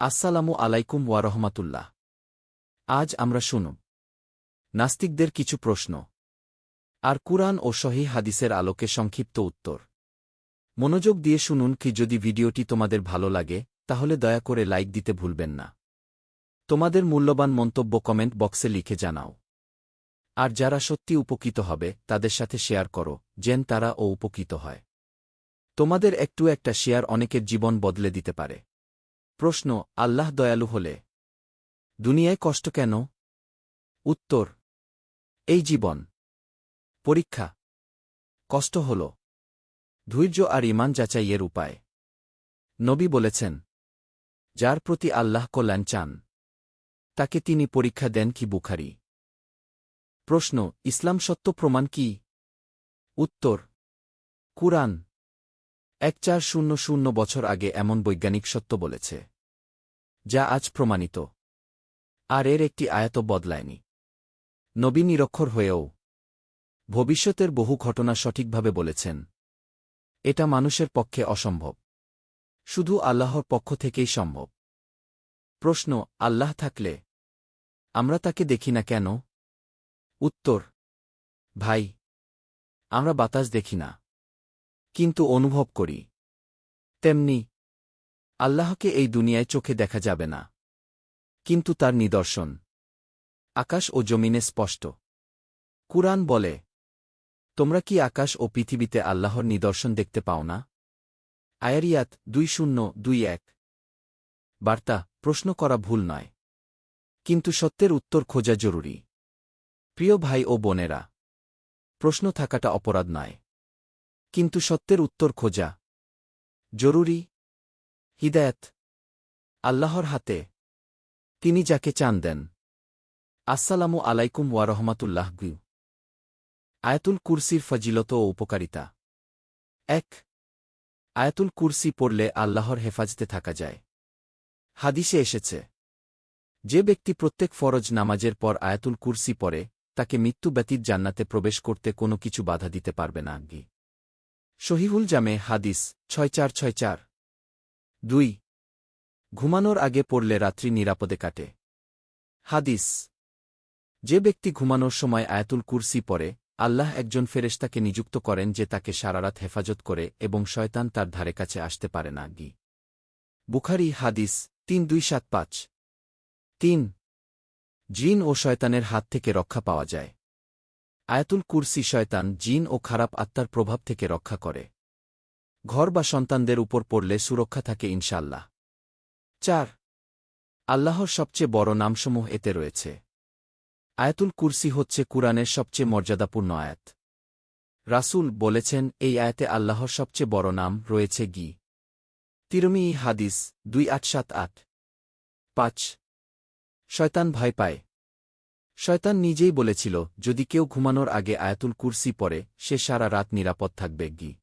আসসালামু আলাইকুম ওয়ারহমাতুল্লাহ আজ আমরা শুনব নাস্তিকদের কিছু প্রশ্ন। আর কুরআন ও সহি হাদিসের আলোকে সংক্ষিপ্ত উত্তর। মনোযোগ দিয়ে শুনুন কি যদি ভিডিওটি তোমাদের ভালো লাগে, তাহলে দয়া করে লাইক দিতে ভুলবেন না। তোমাদের মূল্যবান মন্তব্য কমেন্ট বক্সে লিখে জানাও। আর যারা সত্যি উপকৃত হবে, তাদের সাথে শেয়ার করো, যেন তারা ও উপকৃত হয়। তোমাদের একটু একটা শেয়ার অনেকের জীবন বদলে দিতে পারে। প্রশ্ন, আল্লাহ দয়ালু হলে। দুনিয়ায় কষ্ট কেন? উত্তর, এই জীবন। পরীক্ষা, কষ্ট হল। ধৈর্য আর ইমান যাচাইয়ের উপায়। নবী বলেছেন, যার প্রতি আল্লাহ কল্যাণ চান, তাকে তিনি পরীক্ষা দেন কি বুখারি। প্রশ্ন, ইসলাম সত্য প্রমাণ কি? উত্তর, কুরআন। এক চার শূন্য শূন্য বছর আগে এমন বৈজ্ঞানিক সত্য বলেছে, যা আজ প্রমাণিত। আর এর একটি আয়াত বদলায়নি। নবী নিরক্ষর হয়েও ভবিষ্যতের বহু ঘটনা সঠিকভাবে বলেছেন। এটা মানুষের পক্ষে অসম্ভব। শুধু আল্লাহর পক্ষ থেকেই সম্ভব। প্রশ্ন, আল্লাহ থাকলে আমরা তাকে দেখি না কেন? উত্তর, ভাই, আমরা বাতাস দেখি না। কিন্তু অনুভব করি। তেমনি, আল্লাহকে এই দুনিয়ায় চোখে দেখা যাবে না। কিন্তু তার নিদর্শন, আকাশ ও জমিনে স্পষ্ট। কুরআন বলে, তোমরা কি আকাশ ও পৃথিবীতে আল্লাহর নিদর্শন দেখতে পাও না? আয়ারিয়াত দুই শূন্য দুই এক। বার্তা, প্রশ্ন করা ভুল নয়। কিন্তু সত্যের উত্তর খোঁজা জরুরি। প্রিয় ভাই ও বোনেরা, প্রশ্ন থাকাটা অপরাধ নয়। কিন্তু সত্যের উত্তর খোঁজা। জরুরি। হিদায়ত। আল্লাহর হাতে। তিনি যাকে চান দেন। আসসালামু আলাইকুম ওয়ারহমাতুল্লাহ গু আয়াতুল কুরসির ফজিলত ও উপকারিতা। এক। আয়াতুল কুরসি পড়লে আল্লাহর হেফাজতে থাকা যায়। হাদিসে এসেছে। যে ব্যক্তি প্রত্যেক ফরজ নামাজের পর আয়াতুল কুরসি পড়ে, তাকে মৃত্যু ব্যতীত জান্নাতে প্রবেশ করতে কোনো কিছু বাধা দিতে পারবে না গি শহীহুল জামে হাদিস ছয় চার ছয় চার দুই, ঘুমানোর আগে পড়লে রাত্রি নিরাপদে কাটে। হাদিস, যে ব্যক্তি ঘুমানোর সময় আয়াতুল কুরসি পড়ে, আল্লাহ একজন ফেরেশতাকে নিযুক্ত করেন যে তাকে সারারাত হেফাজত করে এবং শয়তান তার ধারে কাছে আসতে পারে না, গি। বুখারি হাদিস, তিন, দুই, সাত, পাঁচ। তিন, জিন ও শয়তানের হাত থেকে রক্ষা পাওয়া যায়। আয়াতুল কুরসি শয়তান জিন ও খারাপ আত্মার প্রভাব থেকে রক্ষা করে। ঘর বা সন্তানদের উপর পড়লে সুরক্ষা থাকে ইনশাল্লাহ চার, আল্লাহর সবচেয়ে বড় নামসমূহ এতে রয়েছে। আয়াতুল কুরসি হচ্ছে কুরআনের সবচেয়ে মর্যাদাপূর্ণ আয়াত। রাসূল বলেছেন, এই আয়াতে আল্লাহর সবচেয়ে বড় নাম রয়েছে গি। তিরমি হাদিস দুই আট সাত আট। পাঁচ, শয়তান ভয় পায়। শয়তান নিজেই বলেছিল, যদি কেউ ঘুমানোর আগে আয়াতুল কুর্সি পরে সে সারা রাত নিরাপদ থাকবে। গি